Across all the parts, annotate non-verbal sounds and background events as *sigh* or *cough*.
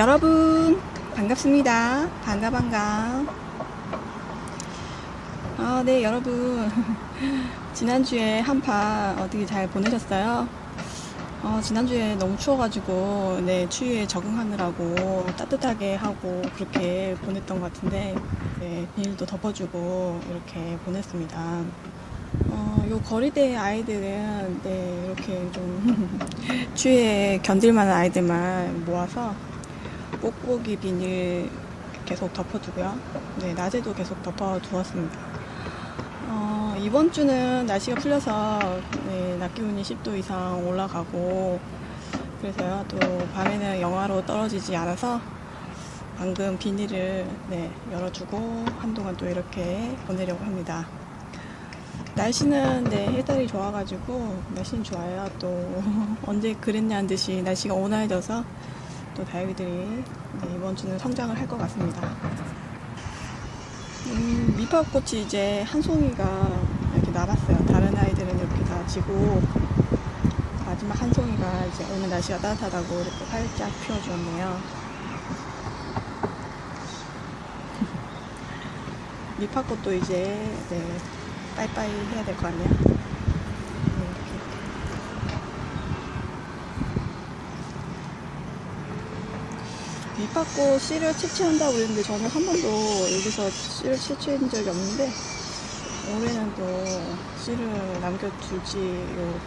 여러분 반갑습니다. 반가 반가. 아, 네 여러분 *laughs* 지난주에 한파 어떻게 잘 보내셨어요? 어, 지난주에 너무 추워가지고 네 추위에 적응하느라고 따뜻하게 하고 그렇게 보냈던 것 같은데 네, 비닐도 덮어주고 이렇게 보냈습니다. 어, 요 거리대 아이들은 네 이렇게 좀 *laughs* 추위에 견딜 만한 아이들만 모아서 뽁뽁이 비닐 계속 덮어두고요. 네, 낮에도 계속 덮어두었습니다. 어, 이번 주는 날씨가 풀려서 네, 낮 기온이 10도 이상 올라가고 그래서요. 또 밤에는 영하로 떨어지지 않아서 방금 비닐을 네, 열어주고 한동안 또 이렇게 보내려고 합니다. 날씨는 네, 해달이 좋아가지고 날씨는 좋아요. 또 *laughs* 언제 그랬냐는 듯이 날씨가 온화해져서 또 다육이들이 네, 이번 주는 성장을 할 것 같습니다. 음, 미파꽃이 이제 한 송이가 이렇게 남았어요. 다른 아이들은 이렇게 다 지고 마지막 한 송이가 이제 오늘 날씨가 따뜻하다고 이렇게 활짝 피워주었네요. 미파꽃도 이제 네, 빠이빠이 해야 될것 같네요. 네, 이렇게. 밑바꽃 씨를 채취한다고 그랬는데 저는 한 번도 여기서 씨를 채취한 적이 없는데 올해는 또 씨를 남겨줄지 요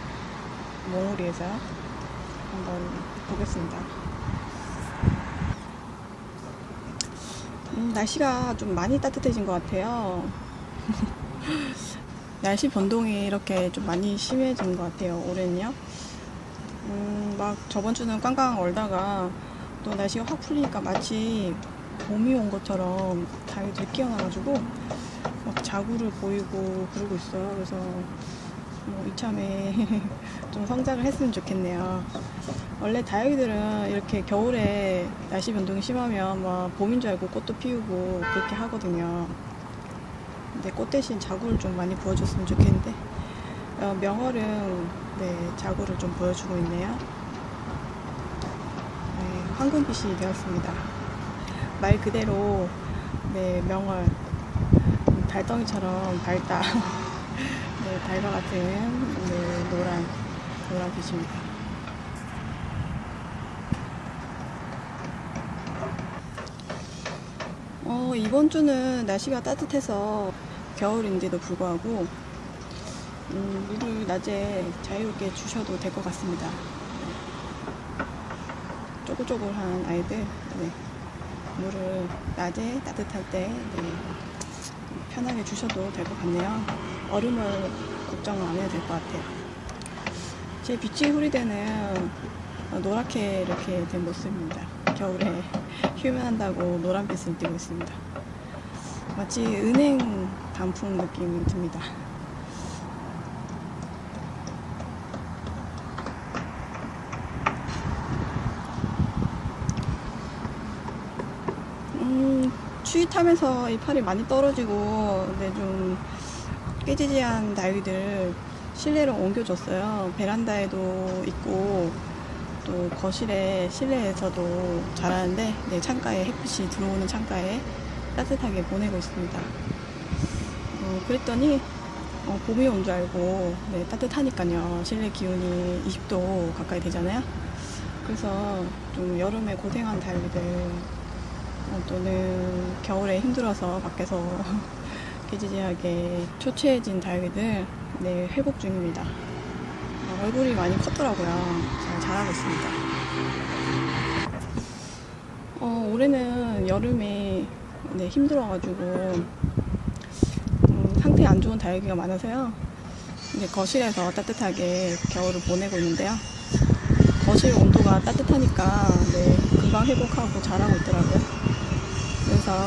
몽우리에서 한번 보겠습니다. 음, 날씨가 좀 많이 따뜻해진 것 같아요. *laughs* 날씨 변동이 이렇게 좀 많이 심해진 것 같아요. 올해는요. 음, 막 저번 주는 꽝꽝 얼다가 또 날씨가 확 풀리니까 마치 봄이 온 것처럼 다이들이 깨어나가지고 막 자구를 보이고 그러고 있어요. 그래서 뭐 이참에 *laughs* 좀 성장을 했으면 좋겠네요. 원래 다육이들은 이렇게 겨울에 날씨 변동이 심하면 막 봄인 줄 알고 꽃도 피우고 그렇게 하거든요. 근데 꽃 대신 자구를 좀 많이 부어줬으면 좋겠는데 어, 명월은 네, 자구를 좀 보여주고 있네요. 네, 황금 빛이 되었습니다. 말 그대로 네, 명월 음, 달덩이처럼 밝다. *laughs* 네, 달과 같은 네, 노란 노란 빛입니다. 어, 이번 주는 날씨가 따뜻해서 겨울인데도 불구하고 음, 물을 낮에 자유롭게 주셔도 될 것 같습니다. 쪼글쪼글한 아이들 네, 물을 낮에 따뜻할 때 네, 편하게 주셔도 될 것 같네요. 얼음을 걱정 안 해도 될 것 같아요. 제 빛이 흐리대는 노랗게 이렇게 된 모습입니다. 겨울에 휴면한다고 노란빛을 띠고 있습니다. 마치 은행 단풍 느낌이 듭니다. 음, 추위 타면서 이파리 많이 떨어지고, 근데 좀 깨지지한 나이들 실내로 옮겨줬어요. 베란다에도 있고, 또 거실에 실내에서도 자라는데, 네, 창가에 햇빛이 들어오는 창가에 따뜻하게 보내고 있습니다. 어, 그랬더니, 어, 봄이 온 줄 알고, 네, 따뜻하니까요. 실내 기온이 20도 가까이 되잖아요. 그래서 좀 여름에 고생한 어, 또는 겨울에 힘들어서 밖에서 *laughs* 깨지지하게 초췌해진 다육이들 네, 회복 중입니다. 어, 얼굴이 많이 컸더라고요. 잘 자라고 있습니다. 어, 올해는 여름에 네, 힘들어가지고 음, 상태 안 좋은 다육이가 많아서요. 이제 거실에서 따뜻하게 겨울을 보내고 있는데요. 거실 온도가 따뜻하니까 네, 금방 회복하고 자라고 있더라고요. 그래서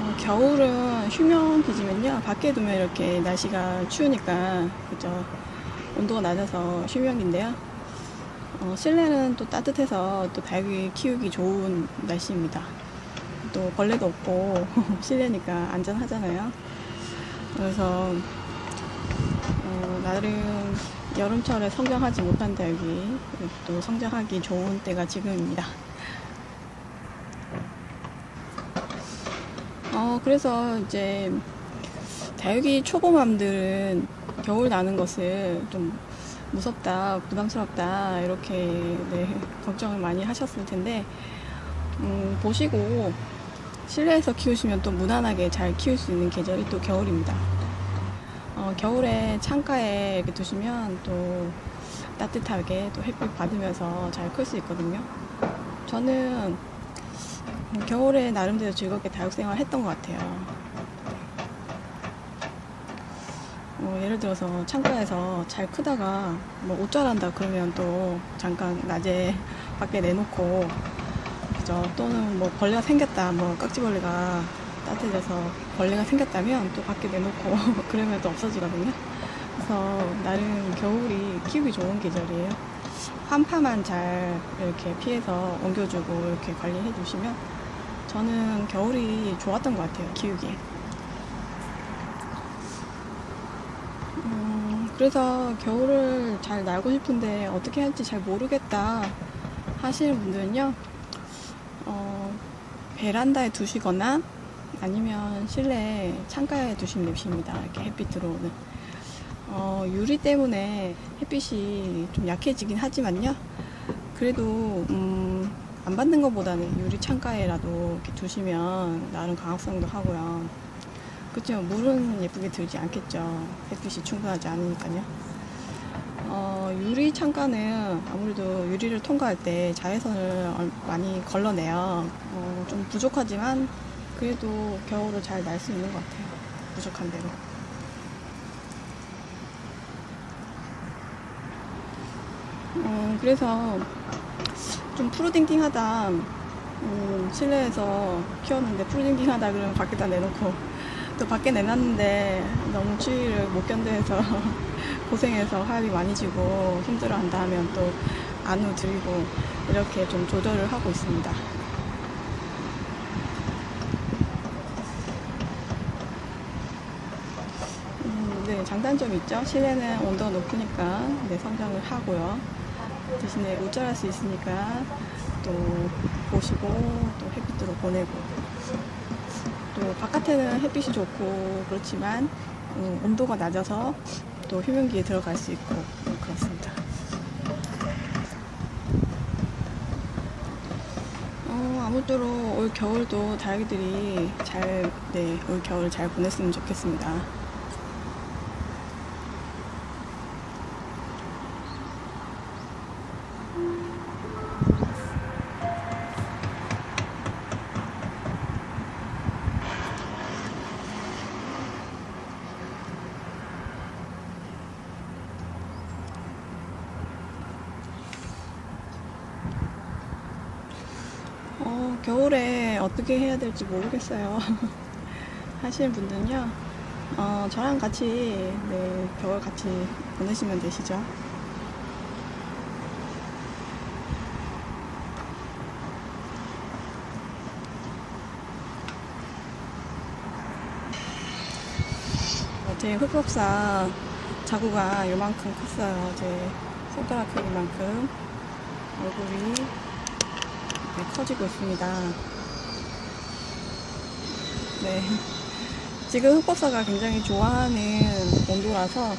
어, 겨울은 휴면 기지면요. 밖에 두면 이렇게 날씨가 추우니까 그죠? 온도가 낮아서 휴면인데요. 어, 실내는 또 따뜻해서 또 다육이 키우기 좋은 날씨입니다. 또 벌레도 없고 *laughs* 실내니까 안전하잖아요. 그래서 어, 나름 여름철에 성장하지 못한 다육이 또 성장하기 좋은 때가 지금입니다 어, 그래서 이제 다육이 초보맘들은 겨울 나는 것을 좀 무섭다, 부담스럽다, 이렇게 네, *laughs* 걱정을 많이 하셨을 텐데, 음, 보시고 실내에서 키우시면 또 무난하게 잘 키울 수 있는 계절이 또 겨울입니다. 어, 겨울에 창가에 이렇게 두시면 또 따뜻하게 또 햇빛 받으면서 잘 클 수 있거든요. 저는 겨울에 나름대로 즐겁게 다육생활 했던 것 같아요. 어, 예를 들어서 창가에서 잘 크다가 뭐 옷자란다 그러면 또 잠깐 낮에 *laughs* 밖에 내놓고 그죠? 또는 뭐 벌레가 생겼다 뭐 깍지벌레가 따뜻해져서 벌레가 생겼다면 또 밖에 내놓고 *laughs* 그러면 또 없어지거든요. 그래서 나름 겨울이 키우기 좋은 계절이에요. 한파만 잘 이렇게 피해서 옮겨주고 이렇게 관리해 주시면 저는 겨울이 좋았던 것 같아요 키우기에 음, 그래서 겨울을 잘 날고 싶은데 어떻게 할지 잘 모르겠다 하시는 분들은요, 어, 베란다에 두시거나 아니면 실내 창가에 두시면 됩니다. 이렇게 햇빛 들어오는. 어, 유리 때문에 햇빛이 좀 약해지긴 하지만요. 그래도, 음, 안 받는 것보다는 유리 창가에라도 이렇게 두시면 나름 강합성도 하고요. 그렇지만 물은 예쁘게 들지 않겠죠. 햇빛이 충분하지 않으니까요. 어, 유리 창가는 아무래도 유리를 통과할 때 자외선을 얼- 많이 걸러내요. 어, 좀 부족하지만 그래도 겨울을 잘 날 수 있는 것 같아요. 부족한 대로. 어, 그래서 좀 푸르딩딩하다. 음, 실내에서 키웠는데 푸르딩딩하다 그러면 밖에다 내놓고 *laughs* 또 밖에 내놨는데 너무 추위를 못 견뎌서 *laughs* 고생해서 하엽이 많이 지고 힘들어한다 하면 또 안으로 들이고 이렇게 좀 조절을 하고 있습니다. 음, 네, 장단점이 있죠. 실내는 온도가 높으니까 네, 성장을 하고요. 대신에 우절할 수 있으니까 또 보시고 또 햇빛으로 보내고 또 바깥에는 햇빛이 좋고 그렇지만 음, 온도가 낮아서 또 휴면기에 들어갈 수 있고 음, 그렇습니다. 어, 아무쪼록 올 겨울도 다육이들이 잘, 네, 올 겨울 잘 보냈으면 좋겠습니다. 어, 겨울에 어떻게 해야 될지 모르겠어요. *laughs* 하시는 분들은요, 어, 저랑 같이, 네, 겨울 같이 보내시면 되시죠. 어, 제 흑역사 자구가 요만큼 컸어요. 제 손가락 크기만큼. 얼굴이 네, 커지고 있습니다. 네. 지금 흑버섯가 굉장히 좋아하는 온도라서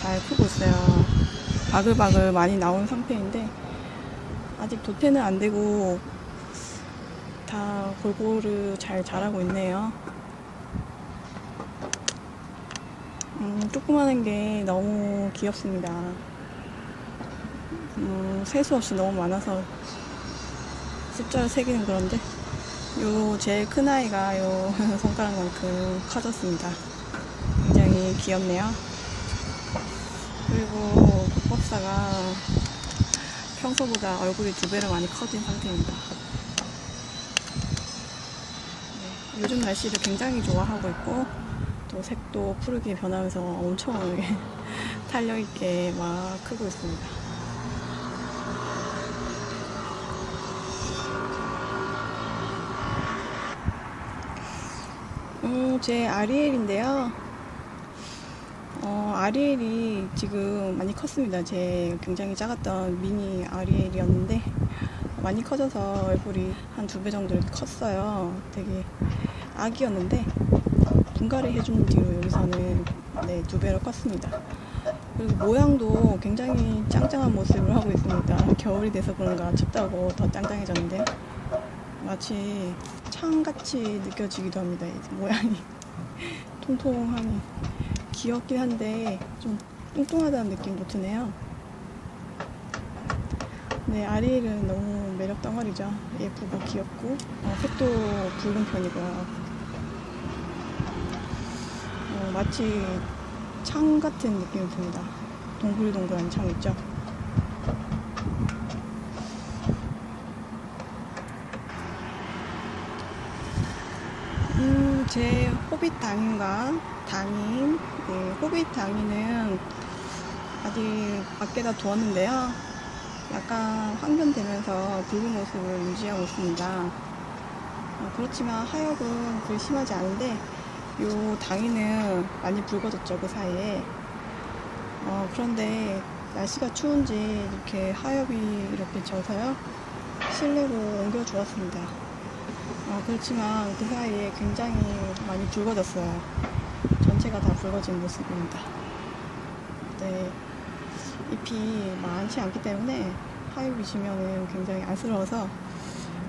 잘 크고 있어요. 바글바글 많이 나온 상태인데, 아직 도태는 안 되고, 다 골고루 잘 자라고 있네요. 음, 조그마한 게 너무 귀엽습니다. 음, 세수 없이 너무 많아서 숫자를 새기는 그런데 요 제일 큰 아이가 요 *laughs* 손가락만큼 커졌습니다. 굉장히 귀엽네요. 그리고 국밥사가 평소보다 얼굴이 두 배로 많이 커진 상태입니다. 네, 요즘 날씨를 굉장히 좋아하고 있고 또 색도 푸르게 변하면서 엄청 *laughs* 탄력 있게 막 크고 있습니다. 음, 제 아리엘인데요. 어, 아리엘이 지금 많이 컸습니다. 제 굉장히 작았던 미니 아리엘이었는데, 많이 커져서 얼굴이 한 두 배 정도 컸어요. 되게 아기였는데 분갈이 해준 뒤로 여기서는 네, 두 배로 컸습니다. 그리고 모양도 굉장히 짱짱한 모습을 하고 있습니다. 겨울이 돼서 그런가 춥다고 더 짱짱해졌는데 마치 창같이 느껴지기도 합니다. 이 모양이 *laughs* 통통하니 귀엽긴 한데 좀 뚱뚱하다는 느낌도 드네요. 네, 아리엘은 너무 매력 덩어리죠. 예쁘고 귀엽고 어, 색도 붉은 편이고요. 어, 마치 창 같은 느낌이 듭니다. 동글동글한 창 있죠? 음, 제 호빗 당인과 당인, 네, 호빗 당인은 아직 밖에다 두었는데요. 약간 황변되면서 붉은 모습을 유지하고 있습니다. 어, 그렇지만 하역은 그리 심하지 않은데 요 당이는 많이 붉어졌죠 그 사이에. 어, 그런데 날씨가 추운지 이렇게 하엽이 이렇게 져서요. 실내로 옮겨 주었습니다 어, 그렇지만 그 사이에 굉장히 많이 붉어졌어요 전체가 다 붉어진 모습입니다 네, 잎이 많지 않기 때문에 하엽이 지면은 굉장히 안쓰러워서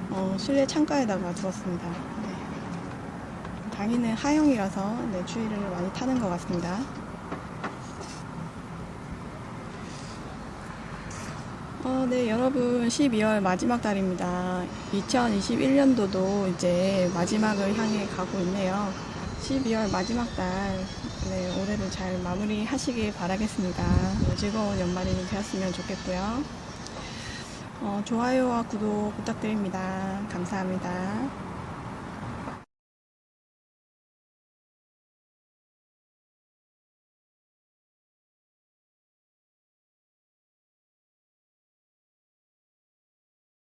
어, 실내 창가에다가 두었습니다 네. 당이는 하영이라서 네, 추위를 많이 타는 것 같습니다. 어, 네, 여러분 12월 마지막 달입니다. 2021년도도 이제 마지막을 향해 가고 있네요. 12월 마지막 달, 네, 올해를 잘 마무리 하시길 바라겠습니다. 네, 즐거운 연말이 되었으면 좋겠고요. 어, 좋아요와 구독 부탁드립니다. 감사합니다.